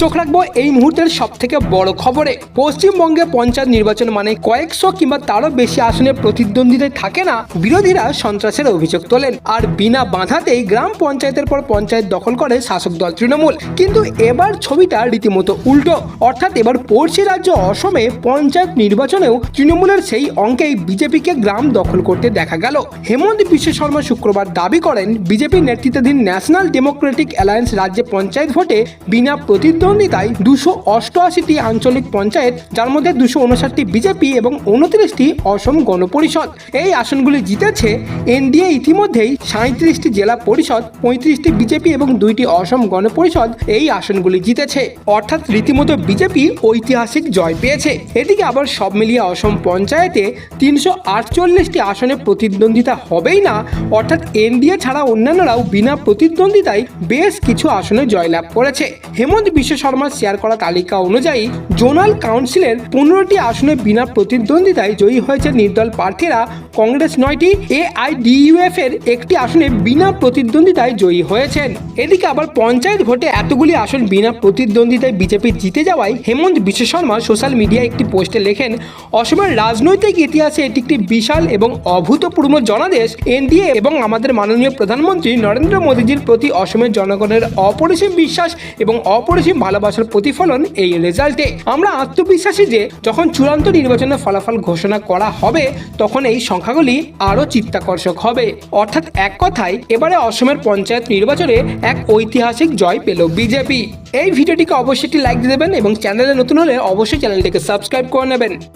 চোখ রাখব, এই মুহূর্তের সব থেকে বড় খবরে। পশ্চিমবঙ্গে পঞ্চায়েত নির্বাচন মানে কয়েকশো কিংবা তারও বেশি আসনে প্রতিদ্বন্দ্বিতায় থাকে না, বিরোধীরা সন্ত্রাসের অভিযোগ তোলেন। আর বিনা বাধাতেই গ্রাম পঞ্চায়েতের পর পঞ্চায়েত দখল করে শাসক দল তৃণমূল। কিন্তু এবার ছবিটা রীতিমতো উল্টো। অর্থাৎ এবার পড়শি রাজ্য অসমে পঞ্চায়েত নির্বাচনেও তৃণমূলের সেই অঙ্কেই বিজেপিকে গ্রাম দখল করতে দেখা গেল। হেমন্ত বিশ্ব শর্মা শুক্রবার দাবি করেন, বিজেপি নেতৃত্বাধীন ন্যাশনাল ডেমোক্রেটিক অ্যালায়েন্স রাজ্যে পঞ্চায়েত ভোটে বিনা প্রতিদ্বন্দ্বিতায় দুশো অষ্টআশিটি আঞ্চলিক পঞ্চায়েত, যার মধ্যে দুশো উনষাটটি বিজেপি এবং উনত্রিশটি অসম গণপরিষদ। এই আসনগুলি জিতেছে এনডিএ ইতিমধ্যেই সাঁত্রিশটি জেলা পরিষদ, পঁয়ত্রিশটি বিজেপি এবং দুইটি অসম গণপরিষদ এই আসনগুলি জিতেছে। অর্থাৎ রীতিমতো বিজেপি ঐতিহাসিক জয় পেয়েছে। এদিকে আবার সব মিলিয়ে অসম পঞ্চায়েতে তিনশো আটচল্লিশটি আসনে প্রতিদ্বন্দ্বিতা হবেই না। অর্থাৎ এনডিএ ছাড়া অন্যান্যরাও বিনা প্রতিদ্বন্দ্বিতায় বেশ কিছু আসনে জয়লাভ করেছে। হেমন্ত বিশ্ব শর্মার শেয়ার করা তালিকা অনুযায়ী, জোনাল কাউন্সিলের পনেরোটি আসনে বিনা প্রতিদ্বন্দ্বিতায় জয়ী হয়েছে নির্দল প্রার্থীরা। কংগ্রেস নয়টি এআইডিইউএফ এর একটি আসনে বিনা প্রতিদ্বন্দ্বিতায় জয়ী হয়েছেন। এদিকে আবার পঞ্চায়েত ভোটে এতগুলি আসন বিনা প্রতিদ্বন্দ্বিতায় বিজেপি জিতে যাওয়ায় হেমন্ত বিশ্ব শর্মা সোশ্যাল মিডিয়ায় একটি পোস্টে লেখেন অসমের রাজনৈতিক ইতিহাসে এটি একটি বিশাল এবং অভূতপূর্ব জনাদেশ। এনডিএ এবং আমাদের মাননীয় প্রধানমন্ত্রী নরেন্দ্র মোদীজির প্রতি অসমের জনগণের অপরিসীম বিশ্বাস এবং অপরিসীম ভালোবাসার প্রতিফলন এই রেজাল্টে। আমরা আত্মবিশ্বাসী যে, যখন চূড়ান্ত নির্বাচনের ফলাফল ঘোষণা করা হবে, তখন এই সংখ্যাগুলি আরও চিত্তাকর্ষক হবে। অর্থাৎ এক কথায়, এবারে অসমের পঞ্চায়েত নির্বাচনে এক ঐতিহাসিক জয় পেল বিজেপি। এই ভিডিওটিকে অবশ্যই একটি লাইক দিয়ে দেবেন এবং চ্যানেলে নতুন হলে অবশ্যই চ্যানেলটিকে সাবস্ক্রাইব করে নেবেন।